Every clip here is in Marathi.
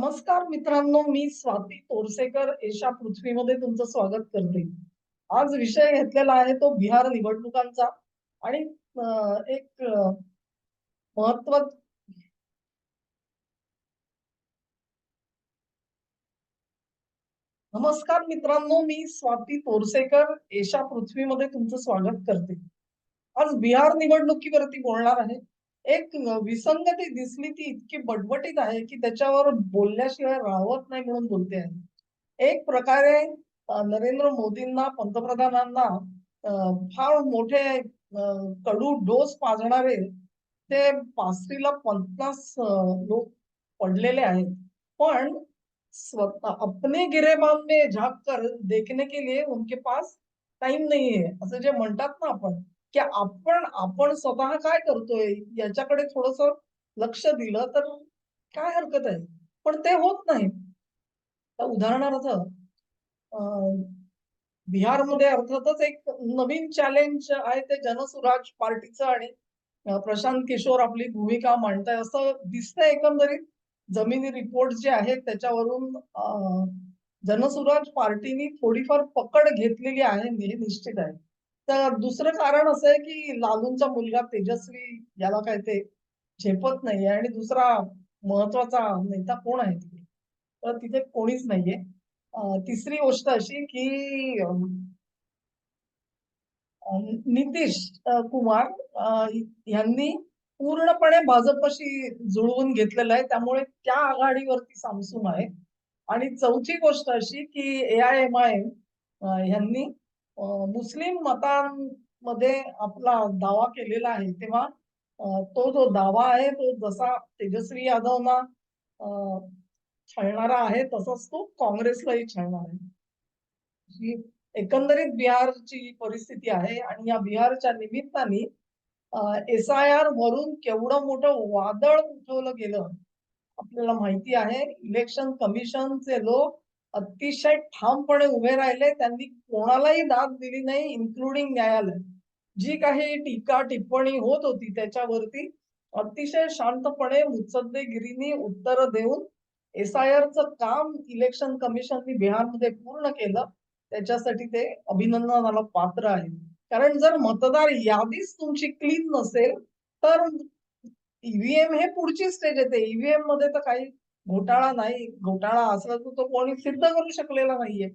नमस्कार मित्रांनो मी स्वाती तोरसेकर. एशा पृथ्वीमध्ये तुमचं स्वागत करते. आज विषय घेतलेला आहे तो बिहार निवडणुकांचा आणि एक महत्त्व नमस्कार मित्रांनो मी स्वाती तोरसेकर. एशा पृथ्वीमध्ये तुमचं स्वागत करते. आज बिहार निवडणुकीवरती बोलणार आहे. एक विसंगती दिसली ती इतकी बटबटीत आहे की त्याच्यावर बोलल्याशिवाय राहत नाही म्हणून बोलते आहे. एक प्रकारे नरेंद्र मोदींना पंतप्रधानांना फार मोठे कडू डोस पाजणारे ते पासरीला पन्नास लोक पडलेले आहेत. पण स्वतः अपने गिरेबान में कर देखने के लिए उनके पास टाइम नाही आहे असं जे म्हणतात ना आपण की आपण आपण स्वतः काय करतोय याच्याकडे थोडस लक्ष दिलं तर काय हरकत आहे? पण ते होत नाही. तर उदाहरणार्थ अं, बिहारमध्ये अर्थातच एक नवीन चॅलेंज आहे ते जनसुराज पार्टीचं आणि प्रशांत किशोर आपली भूमिका मांडताय. असं दिसतंय एकंदरीत. जमिनी रिपोर्ट जे आहेत त्याच्यावरून जनसुराज पार्टीनी थोडीफार पकड घेतलेली आहे हे निश्चित आहे. तर दुसरं कारण असं आहे की लालूंचा मुलगा तेजस्वी याला काय ते झेपत नाहीये आणि दुसरा महत्त्वाचा नेता कोण आहे तिथे? तर तिथे कोणीच नाहीये. तिसरी गोष्ट अशी की नितीश कुमार यांनी पूर्णपणे भाजपशी जुळवून घेतलेलं आहे. त्यामुळे त्या आघाडीवरती सामसूम आहे. आणि चौथी गोष्ट अशी की ए आय एम आय यांनी मुस्लिम मतांमध्ये आपला दावा केलेला आहे तेव्हा तो जो दावा आहे तो जसा तेजस्वी यादवना छळणारा आहे तसाच तो काँग्रेसलाही छळणार आहे. ही एकंदरीत बिहारची परिस्थिती आहे आणि या बिहारच्या निमित्ताने एस आय आर वरून केवढं मोठं वादळ उठवलं गेलं आपल्याला माहिती आहे. इलेक्शन कमिशनचे लोक अतिशय ठामपणे उभे राहिले. त्यांनी कोणालाही दाद दिली नाही इन्क्लुडिंग न्यायालय. जी काही टीका टिप्पणी होत होती त्याच्यावरती अतिशय शांतपणे मुत्सद्देगिरीनी उत्तर देऊन एसआयआरचं काम इलेक्शन कमिशननी बिहारमध्ये पूर्ण केलं. त्याच्यासाठी ते अभिनंदनाला पात्र आहे. कारण जर मतदार यादीच तुमची क्लीन नसेल तर ईव्हीएम हे पुढची स्टेज येते ईव्हीएममध्ये तर काही घोटाळा नाही घोटाळा असला तर तो कोणी सिद्ध करू शकलेला नाहीये.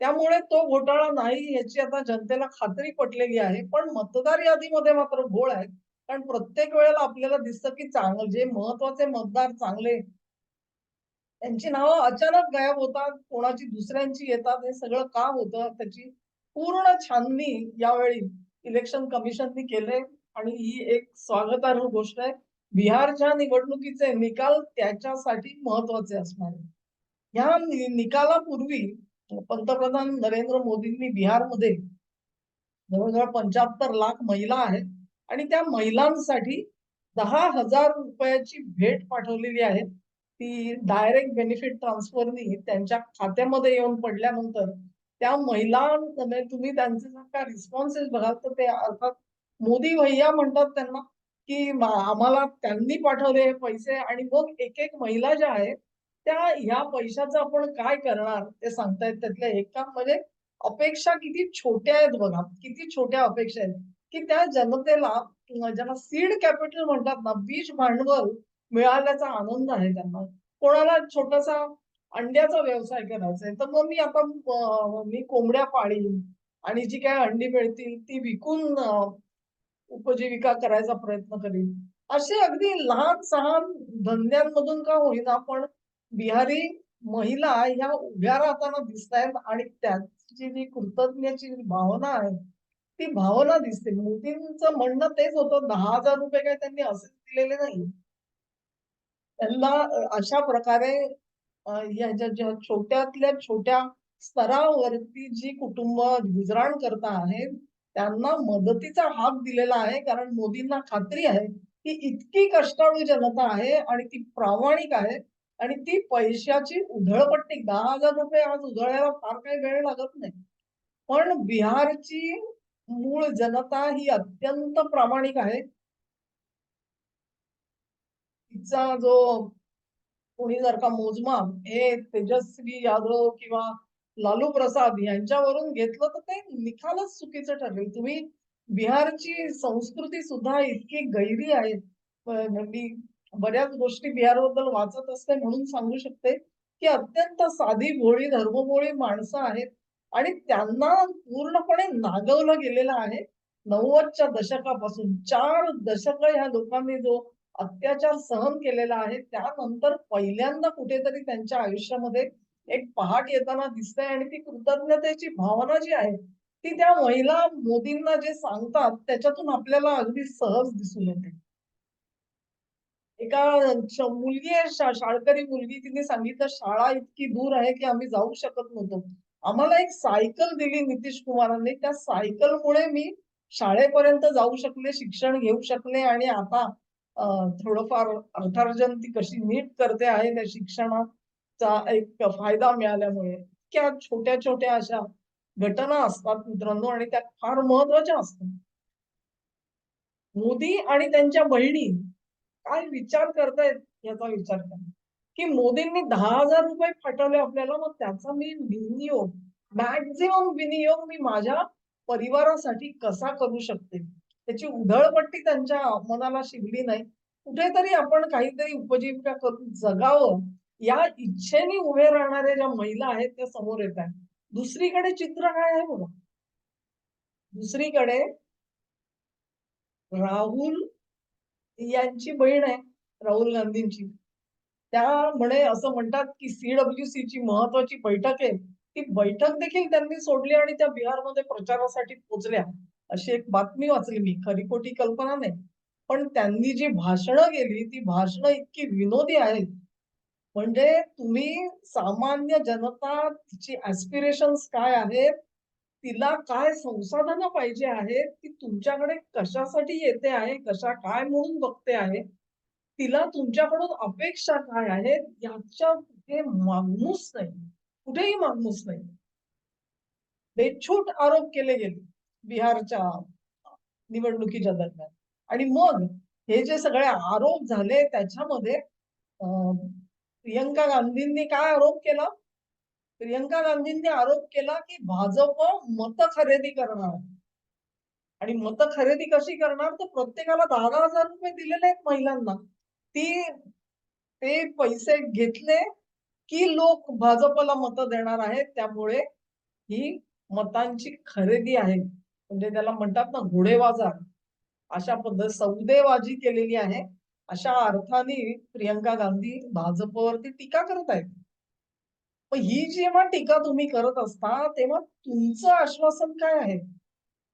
त्यामुळे तो घोटाळा नाही याची आता जनतेला खात्री पटलेली आहे. पण मतदार यादीमध्ये मात्र घोळ आहे. कारण प्रत्येक वेळेला आपल्याला दिसतं की चांगलं जे महत्त्वाचे मतदार चांगले त्यांची नावं अचानक गायब होतात कोणाची दुसऱ्यांची येतात हे सगळं का होतं. त्याची पूर्ण छाननी यावेळी इलेक्शन कमिशननी केले. आणि ही एक स्वागतार्ह गोष्ट आहे. बिहारच्या निवडणुकीचे निकाल त्याच्यासाठी महत्त्वाचे असणार या निकालापूर्वी पंतप्रधान नरेंद्र मोदींनी बिहारमध्ये जवळजवळ पंच्याहत्तर लाख महिला आहेत आणि त्या महिलांसाठी दहा हजार रुपयाची भेट पाठवलेली आहे. ती डायरेक्ट बेनिफिट ट्रान्सफरनी त्यांच्या खात्यामध्ये येऊन पडल्यानंतर त्या महिलांमध्ये तुम्ही त्यांचे जर का रिस्पॉन्सेस बघाल तर ते अर्थात मोदी भैया म्हणतात त्यांना की आम्हाला त्यांनी पाठवले हे पैसे आणि मग एक एक महिला ज्या आहेत त्या ह्या पैशाचं आपण काय करणार? ते सांगतायत त्यातल्या एका म्हणजे अपेक्षा किती छोट्या आहेत बघा किती छोट्या अपेक्षा आहेत. की त्या जनतेला ज्याला ज्यांना सीड कॅपिटल म्हणतात ना बीज भांडवल मिळाल्याचा आनंद आहे त्यांना. कोणाला छोटासा अंड्याचा व्यवसाय करायचा आहे तर मग मी आता मी कोंबड्या पाळीन आणि जी काय अंडी मिळतील ती विकून उपजीविका करायचा प्रयत्न करीन. असे अगदी लहान सहान धंद्यांमधून का होईना पण बिहारी महिला ह्या उभ्या राहताना दिसत आहेत आणि त्यांची जी कृतज्ञची भावना आहे ती भावना दिसते. मोदींचं म्हणणं तेच होतं दहा हजार रुपये काय त्यांनी असे दिलेले नाही. त्यांना अशा प्रकारे या ज्या ज्या छोट्यातल्या छोट्या स्तरावरती जी कुटुंब गुजराण करता आहेत त्यांना मदतीचा हात दिलेला आहे कारण मोदींना खात्री आहे की इतकी कष्टाळू जनता आहे आणि ती प्रामाणिक आहे आणि ती पैशाची उधळपट्टी दहा हजार रुपये आज उधळायला फार काही वेळ लागत नाही. पण बिहारची मूळ जनता ही अत्यंत प्रामाणिक आहे. तिचा जो कोणी जर का मोजमाप हे तेजस्वी यादव किंवा लालू प्रसाद यांच्यावरून घेतलं तर ते निकालच चुकीचं ठरेल. तुम्ही बिहारची संस्कृती सुद्धा इतकी गैरी आहे मी बऱ्याच गोष्टी बिहारबद्दल वाचत असते म्हणून सांगू शकते की अत्यंत साधी भोळी धर्मभोळी माणसं आहेत आणि त्यांना पूर्णपणे नागवलं गेलेलं आहे नव्वदच्या दशकापासून. चार दशक ह्या लोकांनी जो अत्याचार सहन केलेला आहे त्यानंतर पहिल्यांदा कुठेतरी त्यांच्या आयुष्यामध्ये एक पहाट येताना दिसते आणि ती कृतज्ञतेची भावना जी आहे ती त्या महिला मोदींना जे सांगतात त्याच्यातून आपल्याला अगदी सहज दिसून येते. एका मुलगी आहे शा- शाळकरी मुलगी तिने सांगितलं शाळा इतकी दूर आहे की आम्ही जाऊ शकत नव्हतो. आम्हाला एक सायकल दिली नितीश कुमारांनी. त्या सायकलमुळे मी शाळेपर्यंत जाऊ शकले शिक्षण घेऊ शकले आणि आता थोडंफार अर्थार्जन ती कशी नीट करते आहे त्या शिक्षणाचा एक फायदा मिळाल्यामुळे. इतक्या छोट्या छोट्या अशा घटना असतात मित्रांनो आणि त्या फार महत्त्वाच्या असतात. मोदी आणि त्यांच्या बहिणी काय विचार करतायत याचा विचार करा. की मोदींनी दहा हजार रुपये फाटवले आपल्याला मग त्याचा मी विनियोग मॅक्झिमम विनियोग मी माझ्या परिवारासाठी कसा करू शकते? त्याची उधळपट्टी त्यांच्या मनाला शिवली नाही. कुठेतरी आपण काहीतरी उपजीविका करून जगावं. या इच्छेने उभे राहणाऱ्या ज्या महिला आहेत त्या समोर येत आहेत. दुसरीकडे चित्र काय आहे बघा? दुसरीकडे राहुल यांची बहीण आहे राहुल गांधींची. त्या म्हणे असं म्हणतात की सीडब्ल्यूसी ची महत्वाची बैठक आहे. ती बैठक देखील त्यांनी सोडली आणि त्या बिहारमध्ये प्रचारासाठी पोचल्या. अशी एक बातमी वाचली मी. खरीखोटी कल्पना नाही. पण त्यांनी जी भाषणं केली ती भाषणं इतकी विनोदी आहेत. म्हणजे तुम्ही सामान्य जनता तिची ऍस्पिरेशन्स काय आहेत तिला काय संसाधनं पाहिजे आहेत ती तुमच्याकडे कशासाठी येते आहे कशा काय म्हणून बघते आहे तिला तुमच्याकडून अपेक्षा काय आहेत याच्या कुठे मागणूस नाही. कुठेही मागणूस नाही. बेछूट आरोप केले गेले बिहारच्या निवडणुकीच्या दरम्यान. आणि मग हे जे सगळे आरोप झाले त्याच्यामध्ये प्रियंका गांधींनी काय आरोप केला? प्रियंका गांधींनी आरोप केला की भाजप मत खरेदी करणार. आणि मत खरेदी कशी करणार? तर प्रत्येकाला दहा दहा हजार रुपये दिलेले आहेत महिलांना. ती ते पैसे घेतले की लोक भाजपला मत देणार आहेत. त्यामुळे ही मतांची खरेदी आहे. म्हणजे त्याला म्हणतात ना घोडेबाजार. अशा पद्धत सौदेबाजी केलेली आहे. अशा अर्थाने प्रियंका गांधी भाजपवरती टीका करत आहेत. पण ही जेव्हा टीका तुम्ही करत असता तेव्हा तुमचं आश्वासन काय आहे?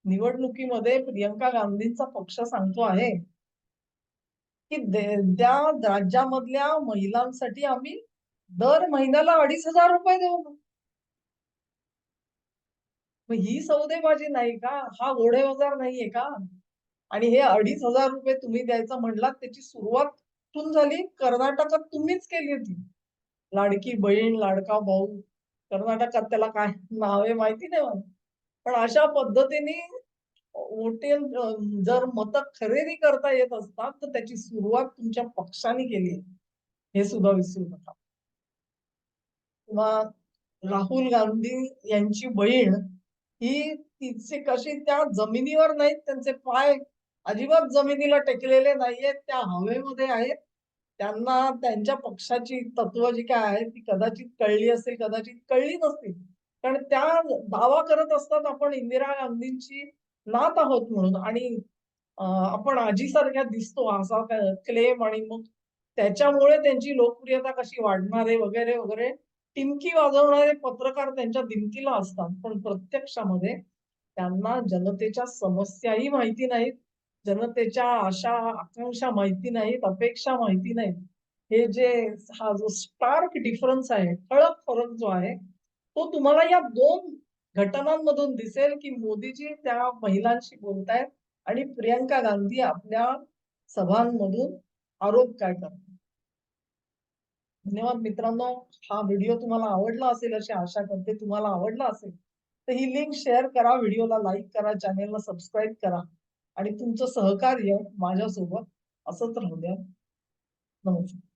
निवडणुकीमध्ये प्रियंका गांधींचा पक्ष सांगतो आहे की त्या राज्यामधल्या महिलांसाठी आम्ही दर महिन्याला अडीच हजार रुपये देऊ ही सौदेबाजी नाही का? हा घोडे बाजार नाहीये का? आणि हे अडीच हजार रुपये तुम्ही द्यायचं म्हणलात त्याची सुरुवात कुठून झाली कर्नाटकात तुम्हीच केली होती. लाडकी बहीण लाडका भाऊ कर्नाटकात त्याला काय नाव आहे माहिती नाही मला. पण अशा पद्धतीने वोटे जर मत खरेदी करता येत असतात तर त्याची सुरुवात तुमच्या पक्षाने केली आहे. हे सुद्धा विसरू नका. किंवा राहुल गांधी यांची बहीण ही तिचे कशी त्या जमिनीवर नाहीत त्यांचे पाय अजिबात जमिनीला टेकलेले नाहीयेत त्या हवेमध्ये आहेत. त्यांना त्यांच्या पक्षाची तत्व जी काय आहे ती कदाचित कळली असेल कदाचित कळली नसतील. कारण त्या दावा करत असतात आपण इंदिरा गांधींची नात आहोत म्हणून आणि आपण आजीसारख्या दिसतो असा क्लेम आणि मग त्याच्यामुळे त्यांची लोकप्रियता कशी वाढणार आहे वगैरे वगैरे टिमकी वाजवणारे पत्रकार त्यांच्या दिमकीला असतात. पण प्रत्यक्षामध्ये त्यांना जनतेच्या समस्याही माहिती नाहीत. जनतेच्या आशा आकांक्षा माहिती नाहीत अपेक्षा माहिती नाहीत. हे जे हा जो स्टार्क डिफरन्स आहे ठळक फरक जो आहे तो तुम्हाला या दोन घटनांमधून दिसेल की मोदीजी त्या महिलांशी बोलतायत आणि प्रियंका गांधी आपल्या सभांमधून आरोप काय करतात. धन्यवाद मित्रांनो. हा व्हिडिओ तुम्हाला आवडला असेल अशी आशा करते. तुम्हाला आवडला असेल तर ही लिंक शेअर करा व्हिडिओला लाईक करा चॅनेलला सबस्क्राईब करा. आणि तुमचं सहकार्य माझ्यासोबत असंच राहू द्या. नमस्कार.